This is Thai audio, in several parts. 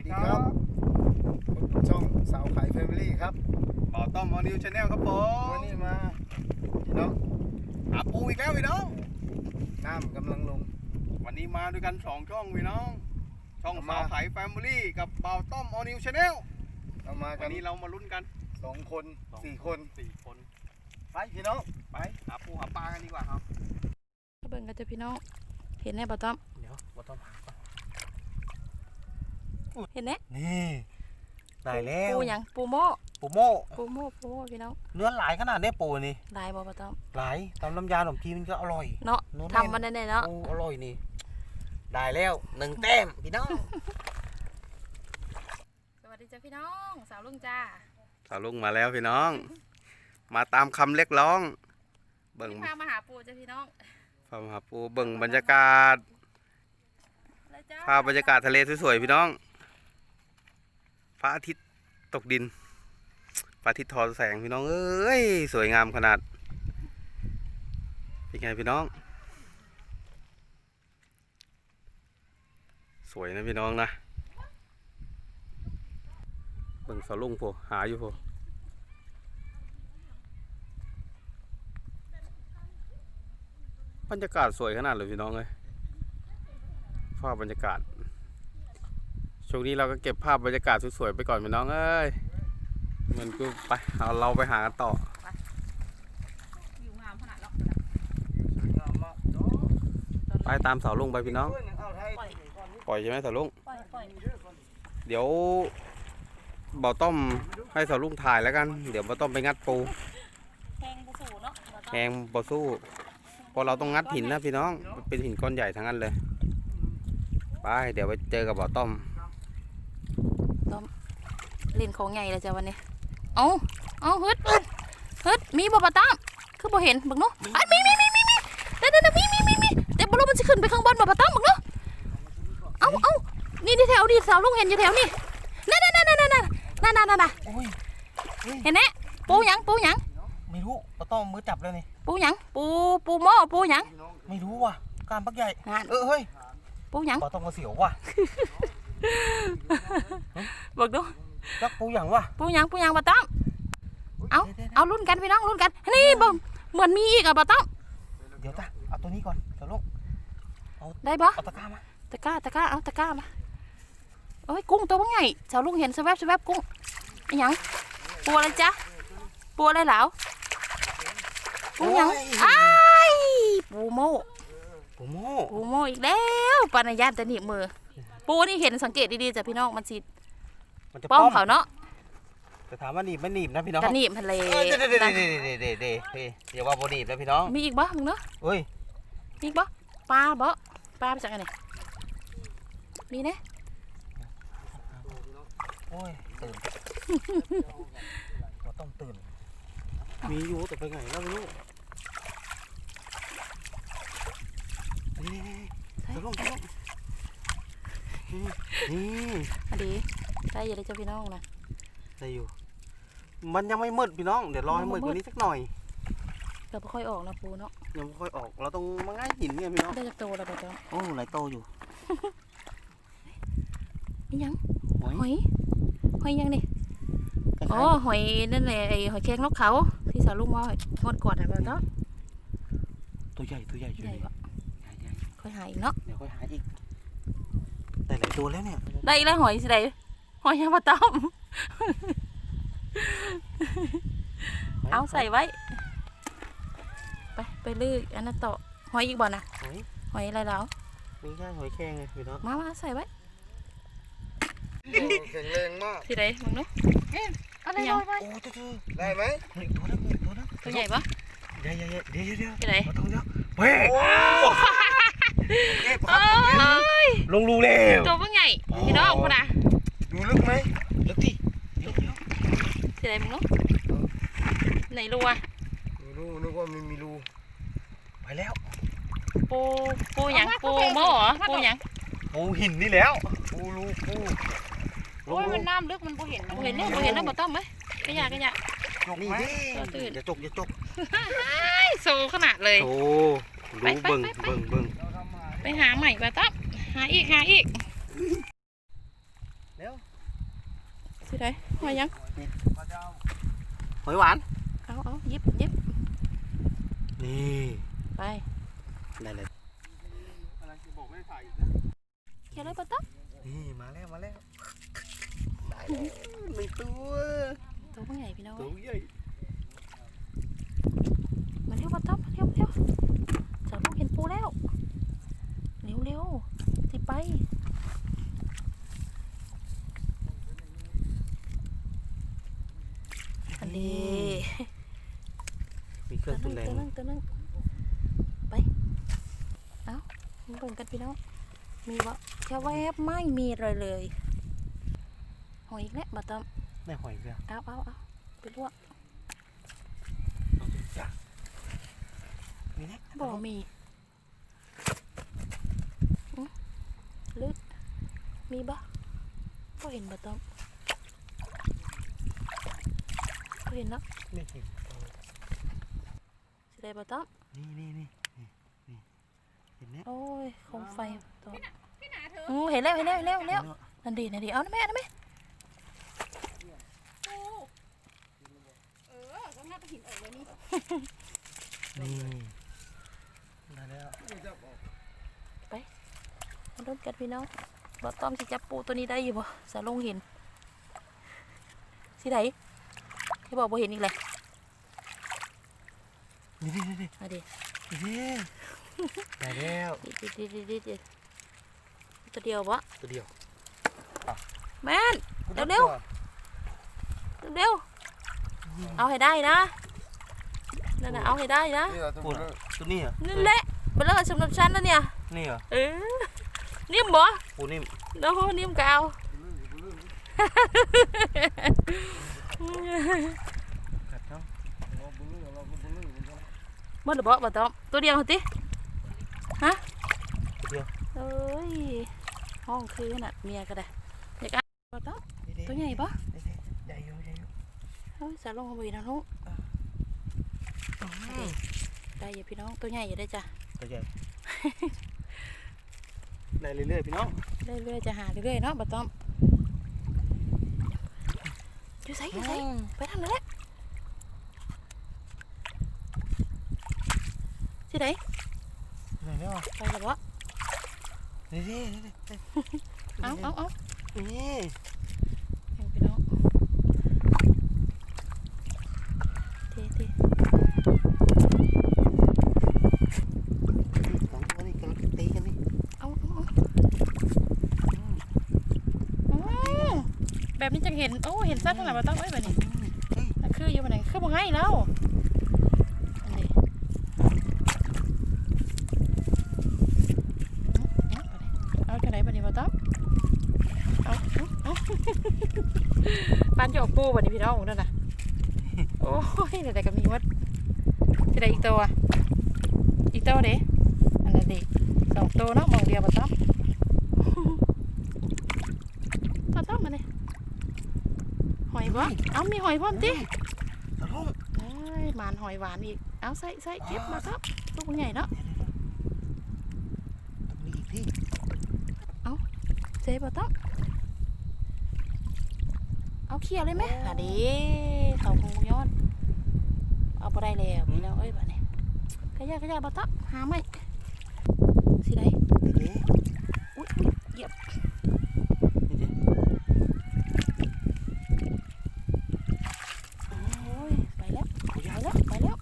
วัสดีครับพบกับช่องสาวขายแฟมิลี่ครับบ่อต้อมอนิวชาแนลครับผวัมนนี้มาพี่น้องหาปูอีกแล้วพี่น้องน้ำกำลังลง วันนี้มาด้วยกันสองช่องพี่น้อง ช่องเอามาสาวไข่แฟมิลี่กับบ่าวต้อมอนิวชาแนลเรามากัวันนนี้เรามาลุ้นกันสองคนสองสี่คนสี่คนไปพี่น้องไปหาปูหาปลากันดีกว่าครับมาเบิ่งกันเถอะพี่น้องเห็นแน่บ่ต้อมเดี๋ยวบ่ต้อมหา ก่อนเห็นแน่นี่ได้แล้วปูหยังปูโม่ปูโม่ปูโม่ปูโม่พี่น้องเนื้อหลายขนาดนี้ปูนี่ลายบ่บ่ต้อมหลายตำน้ำยาขนมจีนมันก็อร่อยเนาะเนื้อทำมันแน่ๆเนาะโอ้อร่อยนี่ได้แล้วหนึ่งแต้มพี่น้องสวัสดีจ้าพี่น้องสาวลุงจ้าสาวลุงมาแล้วพี่น้อง มาตามคำเรียกร้อง เบิ่งพามาหาปูจ้าพี่น้องพามาหาปูเบิ่งบรรยากาศเลยจ้าภาพบรรยากาศทะเลสวยๆพี่น้อง พระอาทิตย์ตกดินพระอาทิตย์ทอแสงพี่น้องเอ้ยสวยงามขนาด เป็นไงพี่น้อง สวยนะพี่น้องนะเบิ่งสลุงพวหาอยู่พวบรรยากาศสวยขนาดเลยพี่น้องเลยภาพบรรยากาศ ช่วงนี้เราก็เก็บภาพบรรยากาศสวยๆไปก่อนพี่น้องเอ้ยมันก็ไปเอาเราไปหากันต่ออยู่งามขนาดเนาะไปตามเสาลุงไปพี่น้องเอาไทยปล่อยใช่ไหมเสาลุงปล่อยปล่อยเดี๋ยวเบาต้อมให้เสาลุงถ่ายแล้วกัน เดี๋ยวเบาต้อมไปงัดปูแทงปูสูเนาะบ่ต้อมแหงบอสู้เพอเราต้องงัดหินนะพี่น้องมันเป็นหินก้อนใหญ่ทั้งนั้นเลย ไปเดี๋ยวไปเจอกับเบาต้อม เล่นของใหญ่เลยจ้าวันนี้ เอาเอาฮึดฮึดมีบ่บ่ต้อมคือบ่เห็นเบิ่งเนาะอันมีมีมีมีมีเด้อเด้อมีมีมีมีแต่บ่รู้มันสิขึ้นไปข้างบนบ่บ่ต้อมเบิ่งเนาะเอาเอานี่ที่แถวนี่สาวลุงเห็นอยู่แถวนี่นั่นนั่นนั่นนั่นนั่นนั่นนั่นนั่นโอ้ยเห็นไหมปูหยังปูหยังไม่รู้เราต้องมือจับแล้วนี่ปูหยังปูปูหม้อปูหยังไม่รู้ว่ะกล้ามปักใหญ่งานเออเฮ้ยปูหยังเราต้องมาเสียวว่ะบอกดู จักปูอย่างว่ะปูหยังปูหยังบะต้อมเอาเอารุ่นกันพี่น้องรุ่นกัน นี่บ่เหมือนมีอีกอะบะต้อมเดี๋ยวจ้ะเอาตัวนี้ก่อนเดี๋ยวลูกได้บ่เอาตะกร้ามา ตะกร้าตะกร้าเอาตะกร้ามาโอ้ยกุ้งตัวบ่ใหญ่สาวลุงเห็นสแวบสแวบกุ้งอิหยังปูอะไรจ๊ะปูอะไรเหลาปูหยังอ้ายปูโม่ปูโม่ปูโม่อีกแล้วปานญาตจะหนีบมือ ปูนี่เห็นสังเกตดีๆจ้ะพี่น้องมันสิ มันจะป้อมเขาเนาะจะถามว่าหนีบไม่หนีบนะพี่น้องกระหนีบทะเลเอ้ยเดี๋ยวเดี๋ยวเดี๋ยวเดี๋ยวเดี๋ยวเดี๋ยวเฮ้ยอย่าว่าโบหนีบนะพี่น้อง มีอีกบ่มึงเนาะเฮ้ยมีอีกบ่ปลาบ่ปลาไปจากไหนมีเนะโอ้ยตื่นเราต้องตื่น มีอยู่แต่ไปไหนแล้วไม่รู้นี่นี่นี่เดี๋ยวลงเดี๋ยวลงนี่นี่อันดี ได้อยังได้เจ้าพี่น้องนะได้อยู่ มันยังไม่มืดพี่น้อง เดี๋ยวรอให้มืดกว่านี้สักหน่อยเราไม่ค่อยออกนะปูเนาะยังไม่ค่อยออก เราต้องมาง่ายหินเนี่ยพี่น้อง ได้จากโตแล้วบ่เจ้าโอ้หลายโตอยู่นี่ยังหอยหอยหอยยังนี่คล้ายอ๋อหอยนั่นแหละไอ้หอยแครงนกเขาที่สาวลุงว่าหอยงดกอดอะบ่เจ้าๆตัวใหญ่ตัวใหญ่อยู่ใหญ่นี่บ่ใหญ่ใหญ่ค่อยหาอีกเนาะเดี๋ยวค่อยหาอีกแต่หลายตัวแล้วเนี่ยได้อีกแล้วหอยสิได้ หอยยังบ่ต้อมเอาใส่ไว้ ไปไปลื้ออันนั้นต่อหอยอีกบ่นะหอยหอยอะไรแล้วมีแค่หอยแครงไงพี่น้องมามาใส่ไว้แข็งแรงมากที่ใดมึงเนาะอะไรยังโอ้ตัวตัวได้ไหมหนึ่งตัวนึงหนึ่งตัวนึงตัวใหญ่ปะใหญ่ใหญ่ใหญ่เดี๋ยวเดี๋ยวเดี๋ยวที่ใดเอาตรงเดียวเฮ้ยเก็บคโอ้รับยลงรูแล้วตัวมันใหญ่พี่น้องคนน่ะดูลึ กไหมลึกที่เดี๋ยวเดี๋ยวที่ไหนมึงเนาะไหนรูอะไม่รู้นึกว่ามันมีรูไปแล้ว ปูปูหยังปูโม่เหรอปูหยังปูหินนี่แล้ว ปูรูปูลงรูน้ำลึกมันปูเห็นปูเห็นเนี่ยปูเห็นแล้วบ่ต้อมไหมกระยากระยาจกนี่ดิตัวตื่นอย่าจกอย่าจกไอ้โซขนาดเลยโอ้ไปดูไปเบิ่งไปไปเบิ่งเบิ่งไปหาใหม่บ่ต้อมหาอีกหาอีกเร็ว สิได้หอยยังหอยหวาน เอาเอาหยิบหยิบนี่ไปได้เลยอะไรจะบอกไม่ได้ถ่ายอีกนะเขียนเลยปะต๊อบนี่มาแล้วมาแล้วได้แล้วหนึ่งตัวตัวมันใหญ่พี่น้องตัวใหญ่มาเร็วปะต๊อบมาเร็วเร็วสาวลูกเห็นปูแล้วเร็วเร็วสิไป นนี้มีเครื่องตัตุวนนึแรงงตัวนึงตัวนึงไป เอามาเบิ่งกันพี่น้อง มีวะแค่แวบไม่มีเลยเลยหอยอีกแล้วบัตรมได้หอยอีกแล้วเอาเอาเอาไปลวกจ้ะมีนะบ่มีอื้อลึกมีบ่บ่เห็นบัตรมบ่เห็นเนาะนี่เห็นสิได้บัตรมนี่นี่นี่นี่นี่เห็นไหมโอ้ยโคมไฟตอโอ้เห็นแล้วเห็นแล้วเห็นแล้วเห็นแล้วนั่นดีนั่นดีเอานะแม่นะแม่นี่ได้แล้วมาลุ้นกันพี่น้องบ่ต้อมสิจับปูตัวนี้ได้อยู่บ่สาลงเห็นสิไหน ที่บอกบ่เห็นอีกเลยนี่นี่นี่นี่มาดินี่ได้แล้วดิดิดิดิดิตัวเดียวบ่ตัวเดียวแม่นเร็วเร็วเร็วๆเอาให้ได้นะนั่นน่ะเอาให้ได้นะนี่เราต้องปูนตัวนี้เหรอนั่นแหละเบลอสำหรับฉันแล้วเนี่ยนี่เหรอเออนิ่มบ่ปูนิ่มโอ้โหนิ่มกาว กัดเนาะหมันหรือบ่บ่ต้อมตัวเดียวเหรอติฮะตัวเดียวเอ้ยห้องคือน่ะเมียก็ได้อยากอะบ่ต้อมนี่ๆตัวใหญ่ปะนี่ๆใหญ่อยู่ใหญ่อยู่เฮ้ยสาลงมาบีนะลูกได้อย่าพี่น้องตัวใหญ่อย่าได้จ้ะตัวใหญ่ได้เรื่อยๆพี่น้องเรื่อยๆจะหาเรื่อยๆเนาะบ่ต้อมอยู่ไสอยู่ไสไปทาง นั้นแหละสิไหนไหนแล้วไปแล้วบ่นี่นี่นี่นี่ เอาเอาเอา นี่ เห็นพี่น้องเทเท สองตัวนี่กำลังตีกันนี่ เอาเอาเอาอืม แบบนี้จังเห็นโอ้เห็นสัตว์ทางไหนบ่ต้อมเอ้ยแบบนี้เฮ้ยนั่นคืออยู่บันไหนคือบ่ให้แล้วอันนี้เอาจังไหนบันนี้บ่ต้องเอาเอาเอาปานจะออกปูบันนี้พี่น้องนั่นน่ะโอ้ยเดี๋ยวแต่ก็มีวัดจะได้อีกตัวอีกตัวเด้อันนั้นเด็สองตัวเนาะมองเดียวบ่ต้องบ่ต้องมาเนี่ยห อยบ่เอามีหอยพร้อมติตะลุงเอ้ยหมานหอยหวานอีก เอาใส่ใส่เก็บมาครับลูกมันใหญ่เนาะต้องมีอีกที่เจ๊บอต้องเอาเคี่ยวเลยไหมอะดีเขาคงย้อนเอาไปได้แล้วพี่น้องเอ้ยบ้านี้ขยะขยะบอต้องหาไหมสิได้ นี่ดิ อุ้ยอุ๊ยเหยียบ นี่ดิ โอ้ยไปแล้ว โอ้ย ไป ยาก แล้วไปแล้ว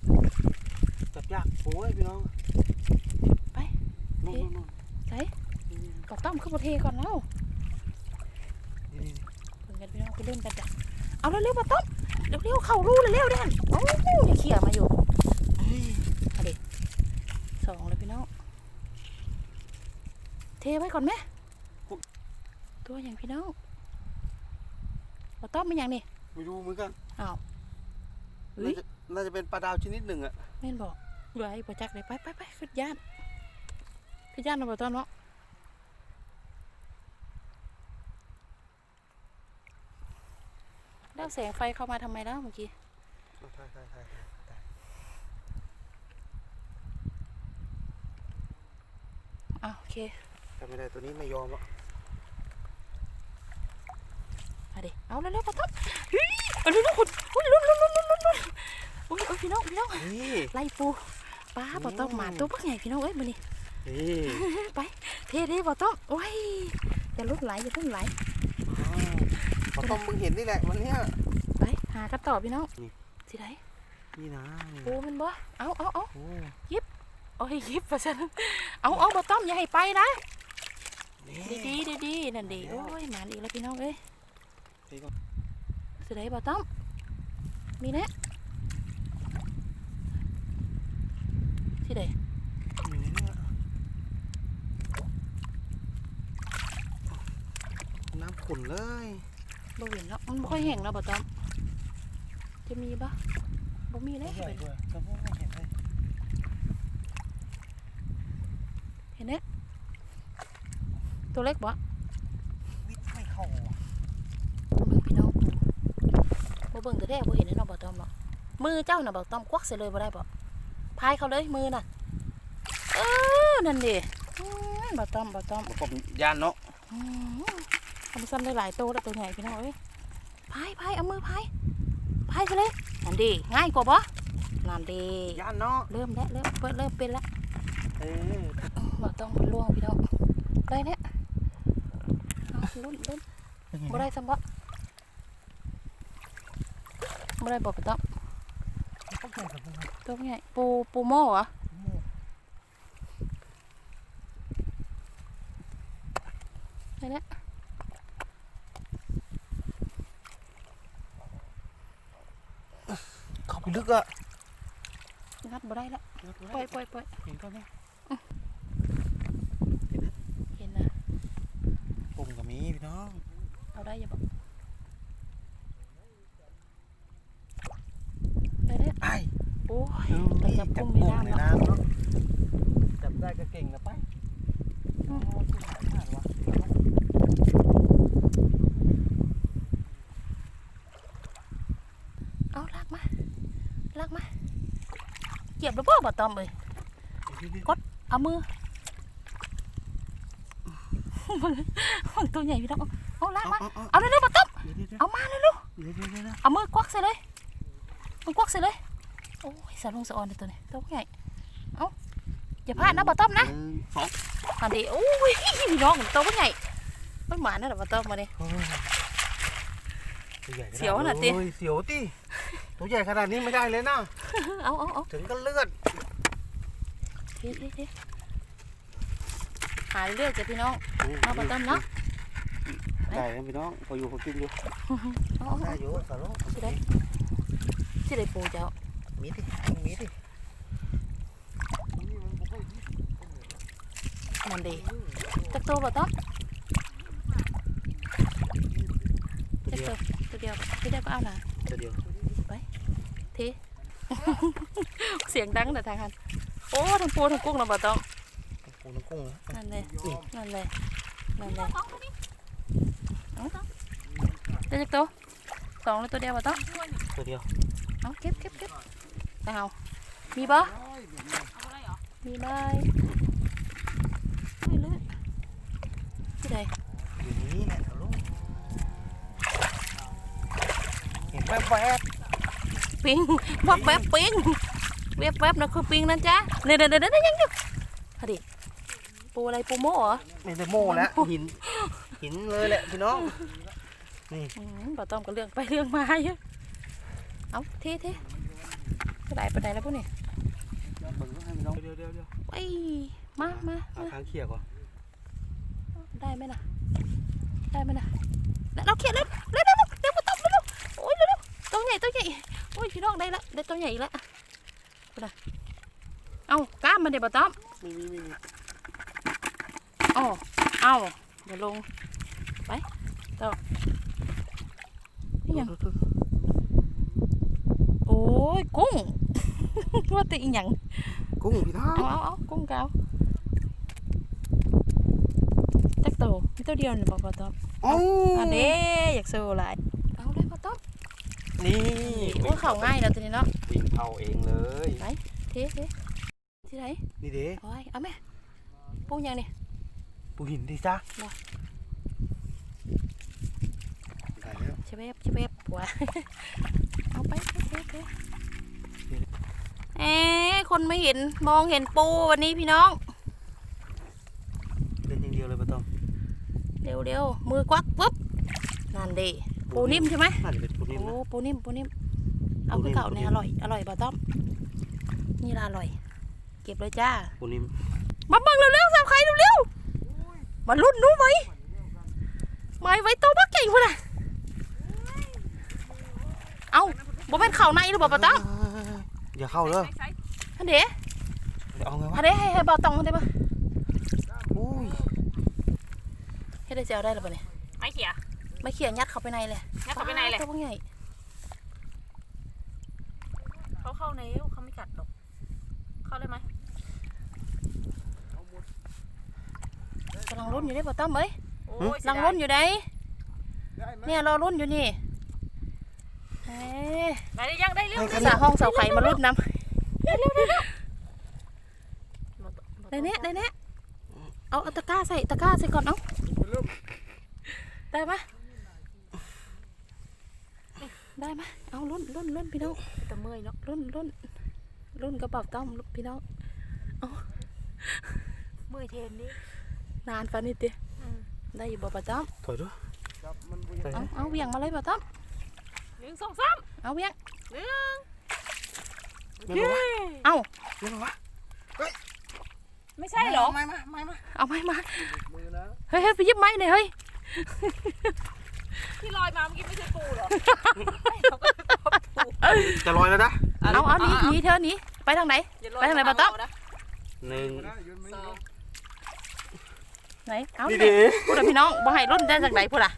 จับยากโอ้ยพี่น้อง ไป นู่นนู่นนู่น ใส่บอต้องขึ้นประเทก่อนแล้ว นี่นี่ เพิ่นกันพี่น้องไปเล่นกันจ้ะเอาเร็วๆบอต้อง เร็วๆเข้ารูเร็วๆเด้นโอ้ยอย่าเขี่ยมาอยู่เฮ้ยสองเลยพี่น้อง เทไว้ก่อนไหม ตัวอย่างพี่น้องบอต้อมเป็นอย่างนี่ไม่รู้เหมือนกันอ้าวเฮ้น่ายจะน่าจะเป็นปลาดาวชนิดหนึ่งอะแม่นบอกไว้ประจักเลยไปไปไปขึ้นย่านขึ้นย่านเราบอต้อมเนาะ แล้วแสงไฟเข้ามาทำไมแล้วเมื่อกี้ใช่ใช่ใช่อ้าวโอเคทำไม่ได้ตัวนี้ไม่ยอมหรอกไปเอาดิเอาเร็วๆปะต้อมเฮ้ยเอาเร็วๆคุณอุ้ยลุ้นลุ้นลุ้นลุ้นลุ้นลุ้นอุ้ยอุ้ยพี่น้องพี่น้องนี่ไล่ปูป้าปะต้อมหมาตัวปักใหญ่พี่น้องเอ้ยมานี่นี่ไปเทเด้ปะต้อมโอ้ยอย่าลุ้นไหลอย่าลุ้นไหล ปลาต้มมึงเห็นนี่แหละวันเนี้ยไปหากันต่อพี่น้องนี่สิไหนนี่นะนี่ปูมันบ่เอาเอาเอาโอ้โอ้ยยิบประชันเอาเอาปะต้อมอย่าให้ไปนะนี่ดีดีดีดีๆนั่นดีโอ้ยหมานอีกแล้วพี่น้องเอ้ยนี่ก็สิไหนปะต้อมมีแน่สิไหนอยู่ในนี้อะน้ำขุ่นเลย บ่เห็นแล้วมันบ่ค่อยแห้งแล้วปะต้อมจะมีปะบ่มีเลยใหญ่ด้วยแต่ว่าไม่เห็นเลยเห็นเนี้ตัวเล็กบ่วิทย์ไม่เข้าอะเบิ่งพี่น้องบ่เบิ่งแต่แรกบ่เห็นแน่นอนบ่ต้อมหรอกมือเจ้าน่ะบ่ต้อมควักใส่เลยบ่ได้บ่พายเขาเลยมือน่ะเออนั่นดิอืมบ่ต้อมบ่ต้อมผมยานเนาะอืม ทำซ้ำได้หลายตัวแล้วตัวใหญ่พี่น้องเอ้ยพายพายเอามือพายพายใส่เลยนั่นดิง่ายกว่าบ่นั่นดิยานเนาะเริ่มแล้วเริ่มเปิดเริ่มเป็นแล้วเออบ่ต้องเป็นล่วงพี่น้องได้เนี่ยเอาลุ้นลุ้นเป็นไงบ่ได้ซ้ำบ่บ่ได้บ่ไปต้องต้องใหญ่กับพวกมันตัวใหญ่ปูปูโม่เหรอได้เนี่ย เข้าไป ลึกอะงัดบ่ได้ละปล่อยปล่อยปล่อยเห็นก็เนี่ยเห็นนะปุ่มกับมีพี่น้อง เอาได้อยังบ่ได้ ตัวนี้ตัวใหญ่เอาอย่าพลาดนะบ่ตอมนะหงสองอันนี้โอ้ยพี่น้องตัวใหญ่ไม่หมานะเด้อบ่ตอมมาดิโอ้ยตัวใหญ่ขนาดเสียวขนาดนี้โอ้ยเสียวติตัวใหญ่ขนาดนี้ไม่ได้เลยนะ เอาเอาเอาถึงก็เลือด เฮ้ยเฮ้ยหาเรื่อยจ้ะพี่น้องเอาบ่ตอมเนาะได้แล้วพี่น้องพออยู่พอกินอยู่เอาเอาได้เอาอยู่สารุสิได้สิได้ปูเจ้ามีดิมีดินั่นดีจักตัวบ่ต้องตัวจักเดียวตัวตัวเดียวที่ได้ก็เอานะตัวเดียวทีเสียงดังแต่ทางหัน โอ้ทั้งปูทั้งกุ้งนะบ่ต้องปูน้ำกุ้งนะนั่นเลยนั่นเลยนั่นเลยเอาได้จักตัวสองแล้วตัวเดียวบ่ต้องตัวเดียวเอาเก็บเก็บเก็บไปเอามีบ่มีไหมไม่เลยที่ใดอยู่ในนี้แหละสารุเห็นแวบปิงวับแวบปิง แวบแวบนะคือปิงนั่นจ้ะเดี๋ยวเดี๋ยวเดี๋ยวเดี๋ยวยังอยู่พอดีปูอะไรปูโม่เหรอๆไม่ได้โม่แล้วหิน หินเลยแหละพี่น้องอืมบ่ต้องก็เรื่องไปเรื่องมาเยอะเอาเท่เท่ก็ได้ไปไหนแล้วพวกนี้เบิ่งให้พี่น้องเดี๋ยวเดี๋ยวเดี๋ยวไปมามาหามาทางเขี่ยก่อนได้ไหมนะได้ไหมนะแล้วเราเขียนเร็วเร็วเร็วเร็วเร็วมาตบเร็วเร็วโอ้ยเร็วเร็วตัวใหญ่ตัวใหญ่โอ้ยพี่น้องได้ละได้ตัวใหญ่อีกแล้ว ไปละเอากล้ามมันเดี๋ยวบ่ต้อมมีมีมีมีอ๋อเอาเดี๋ยวลงไปต่อนี่ยังโอ้ยกุ้ง ว่าแต่อีหยังกุ้งพี่น้องเอาเอาเอากุ้งเกาจักโตมีตัวเดียวนี่บ่บ่ต้อมโอ้อันนี้อยากสู้หลายเอาเลยบ่ต้อมนี่โอ้ยเข้าง่ายแล้วตัวนี้เนาะวิ่ง เข้าเองเลยเทเทที่ไหนนี่เด้โอ้ยเอาแม่ปูหยังนี่ปูหินดิจ้าบ่ได้แล้วชะเวบชะเวบผัวเอาไปไปไปไปเอ๊ะคนไม่เห็นมองเห็นปูวันนี้พี่น้องเล่นอย่างเดียวเลยปะต้องเร็วเร็วมือกวักปุ๊บนั่นดิปูนิ่มใช่ไหมน่าจะเป็นปูนิ่มโอ้นะปูนิ่มปูนิ่ม เอาปูนิ่คือมเก่าเนี่ยปูอนิ่มร่อย อร่อยบ่ต้อม นี่ละอร่อย เก็บเลยจ้าปูนิ่มมาเบิ่งเร็วๆสาวใครเร็วๆมาลุ้นนู้ไหมไม่ไว้โตบักเก่งพุ่นน่ะ เอาบ่เป็นเข่าในหรือบ่ปะต้อมอย่าเข้าเลยอันเด๋เอาไงวะอันเด๋ให้ให้บ่ต้องอันเด๋บ่อุ้ยเฮ็ดได้สิเอาได้หรือบ่เนี่ยไม่เขียไม่เขี่ยยัดเข้าไปในเลยงั้นเขาไปไหนเลยตัวบักใหญ่ เขาเข้าในเขาไม่กัดหรอก เข้าได้ไหม กำลังลุ้น อยู่ได้บ่ต้อมเอ้ยโอ้ยกำลังลุ้นอยู่ได้ได้ไหมเนี่ยรอลุ้นอยู่นี่เอ้ยได้หรือยังได้เร็วภาษาห้องเสาไข่มาลุ้นนำได้เนี้ยได้เนี้ยเอาเอาตะกร้าใส่ตะกร้าใส่ก่อนเอาคุณลูกได้ไหมได้ไหมเอาลุ้นลุ้นลุ้นพี่น้องแต่เมื่อยเนาะลุ้นลุ้นลุ้นกระเป๋าต้อมพี่น้องเมื่อยเทนนี่ นานฟันนิดเดียวอืมได้อยู่บ่ปะต้อมถอยด้วยจับมันบุยใส่เอาเอาเวียงมาเลยปะต้อมหนึ่งสองสามเอาเวียงหนึ่งไม่รู้วะเอาไม่รู้วะไม่ใช่เหรอไม่มาไม่มาเอาไม้มามือนะเฮ้ยเฮ้ยไปหยิบไม้หน่อยเฮ้ยที่ลอยมาเมื่อกี้ไม่ใช่ปูเหรอจะลอยแล้วนะเอาเอาหนีหนีเธอหนีไปทางไหนอย่าลอยไปทางไหนบ่ต้องนะหนึ่งนะยืนไม่สอลงง ไหนเอานี่เด็ดิพูดอะพี่น้องบ่ให้รุ่นได้จากไหนพูดอะ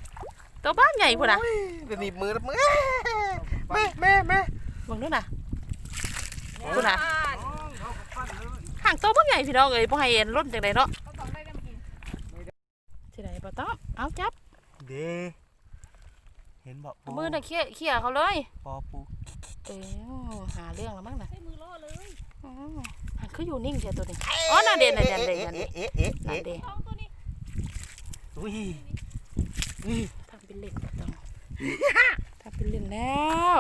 ตัวบ้านใหญ่พูดอะจะหนีบมือแล้วมือแม่แม่แม่มึงนู่นน่ะพูดนะอ่านเขาก็ปั้นเลยห่างตัวบ้านใหญ่พี่น้องเอ้ยบ่ให้รุ่นจากไหนเนาะเขาบอกได้กันกินที่ไหนบ่ต้องเอาจับเดเห็นบอกเอามือน่ะเขี่ยเขี่ยเขาเลยปอปูเอ้ยหาเรื่องแล้วมั้งน่ะใช้มือล่อเลยอืมหันคืออยู่นิ่งเสียตัวนี้อ๋อน่ะเด่นน่ะเด่นเด่นเด่นเอ๊ะเอ๊ะเอ๊ะน่ะเอ๊ะเด่นท้ องตัวนี้อุ้ยอุ้ยทำเป็นเล่นบ่ต้องทำเป็นเล่นแล้ว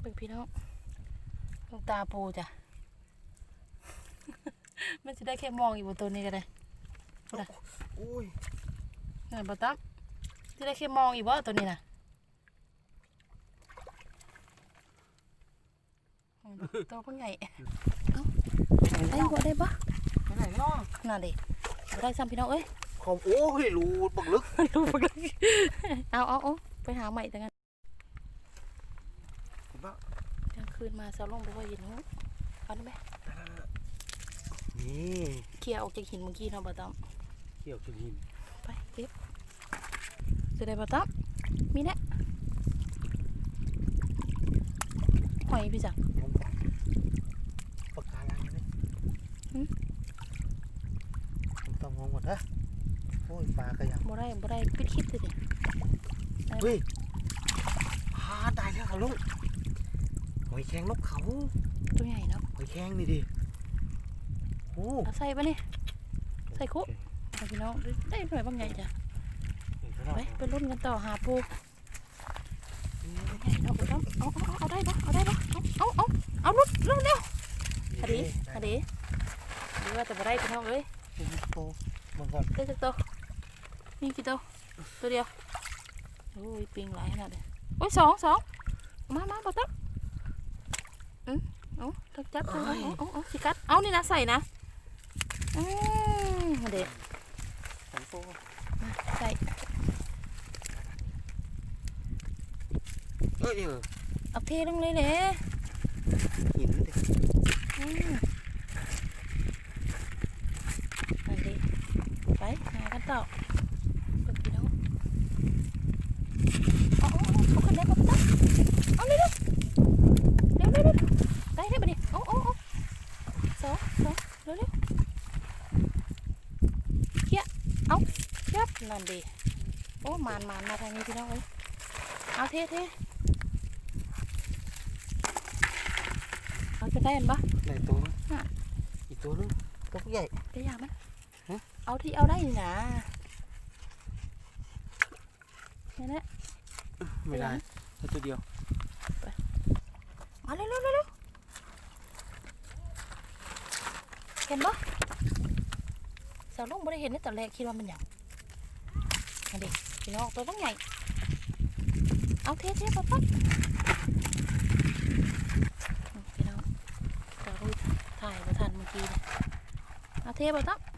เบิ่งพี่น้องดวงตาปูจ้ะ มันจะได้แค่มองอยู่บนตัวนี้ก็ได้อุ้ยเงินบ่ตั้มจะได้แค่มองอีกว่าตัวนี้นะตัวก็ใหญ่เอ้าได้บ่ได้บ่ไปไหนเนาะน่าดิบ่ ได้ซ้ำพี่น้องเอ้ยขอบโอ้ยรูบักลึกรู้ปกเลยเอาเอาเอาไปหาใหม่แต่งั้นกลางคืนมาซาลงบ่ค่อยเห็นหูเอาได้ไหมนี่เคลียร์ออกจากหินเมื่อกี้เนาะบ่ตั้มเกี่ยวกับหินไปเก็บจะได้บ่ตั้มมีแน่หอยพี่จัก งงปากกาลังเลย หืม ผมต้องงงหมด นะโอ้ยปลาก็ยังบ่ได้บ่ได้ปิดคลิปเลยดิเฮ้ยพาตายแล้วค่ะลุงหอยแครงนกเขาตัวใหญ่เนาะหอยแครงนี่ดิโอ้เอาใส่ปะนี่ใส่คุเอาพี่น้องได้หน่อยบางใหญ่จ้ะเห็นแล้วไปไปรุ่นกันต่อหาปูใหญ่เนาะเอาเอาเอาเอาได้ปะเอาได้ปะเอาเอาเอาเอารุ่นรุ่นเร็วอะดีอะดีดีว่าแต่บ่ได้พี่น้องเอ้ยโต มึงก่อนได้สักตัวมีกี่ตัวตัวเดียวโอ้ยปิงหลายขนาดเลยโอ้ยสองสองมามาบ่ต้องอืมเอาทักจับเอาเอาเอาเอาสิกัดเอานี่นะใส่นะอืมเด็ดสองโตใส่เอ้ยเออเอาเทลงเลยเลยหินดิอืมนั่นดิไป หากันต่อเปิดพี่น้องเอาเอาเอาเอาขึ้นได้ปะปะเอาเร็วเร็วเร็วเร็วเร็วได้ได้ปะเนี่ยเอาเอาเอาสองสองเร็วเร็วเขี้ยเอายับนั่นดิโอ้มานมานมาทางนี้พี่น้องเอ้ยเอาเทเทเอาจะได้เห็นปะไหนตัวนึงน่ะอีกตัวนึงตัวใหญ่ได้ยากไหมฮะ เอาที่เอาได้นี่นะนี่แหละไม่ได้แค่ตัวเดียวมาเร็วเร็วเร็วเร็วเห็นปะสาวลุงไม่ได้เห็นในตอนแรกคิดว่ามันหยังอันเด็กพี่น้องตัวต้องใหญ่ เอาเทเทปั๊บปั๊บอืมพี่น้องสาวลุงถ่ายมาทันเมื่อกี้เนี่ยเอาเทปั๊บปั๊บ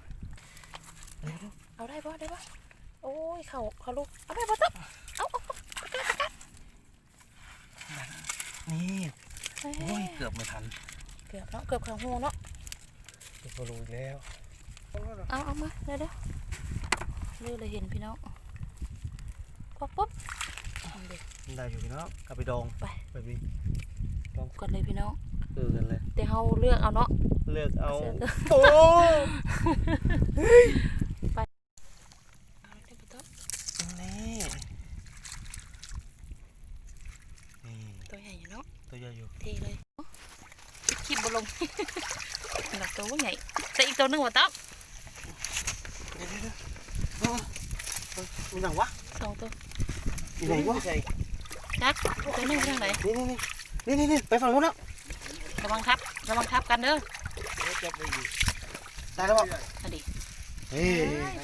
เอาได้ปะได้ปะโอ้ยเขาเขาลูกเอาได้ปั๊บปั๊บเอาเอาเอาเอากัดเอากัดนี่เอ้ยโอ้ยเกือบไม่ทัน เกือบเนาะเกือบขังหูเนาะเกือบรู้อีกแล้ว เอาเอามาเดี๋ยวเดี๋ยวเลือเลยเห็นพี่น้องควักปุ๊บเอาเด็กได้อยู่พี่น้องกลับไปดองไปไปพี่ก่อนเลยพี่น้องเออกันเลยเดี๋ยวเราเลือกเอาเนาะเลือกเอาเสือเลือกโอ้ เอาเดี๋ยวพี่ต๊อบ นี่นี่ ตัวใหญ่อยู่เนาะ ตัวใหญ่อยู่ เทเลยปิดคลิปบลง หนักตัวว่าใหญ่แตัวหนึงว่าต๊อบเดี๋ยวเดี๋ยวเดี๋ยวเออเออมีหนังวะสองตัวมีไหนวะจักตัวหนึงทางไหนนี่นี่นี่นี่นี่ไปฝั่งนู้นแล้วระวังทับระวังทับกันเด้อได้แล้วเปล่าอันนี้เฮ้ย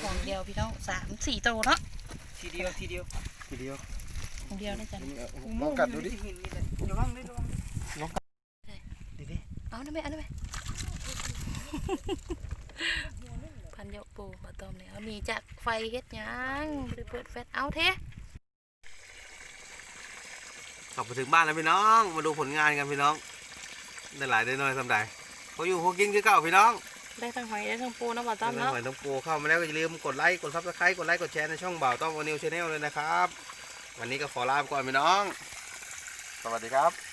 ของเดียวพี่น้องสามสี่ตัวเนาะทีเดียวทีเดียวทีเดียวของเดียวนะจ๊ะลองกัดดูดิระวังด้วยระวังลองกัดดิดิเอาหน่อยไหมเอาหน่อยไหม พันเดียวปูมาต้มเนี่ยเอามีจากไฟเฮ็ดหยังบ่ได้เปิดแฟลชเอาเทกลับมาถึงบ้านแล้วพี่น้อง มาดูผลงานกันพี่น้อง ได้หลายได้น้อยสำใดพออยู่พอกินคือเก่าพี่น้อง ได้ทั้งหอยได้ทั้งปูนะมาต้ต้ออมงเนาะหอยต้องปูเข้ามาแล้วก็อย่าลืมกดไลค์กดซับสไครต์กดไลค์กดแชร์ในช่องบ่าวต้องวันนิวชาแนลเลยนะครับ วันนี้ก็ขอลาไปก่อนพี่น้อง สวัสดีครับ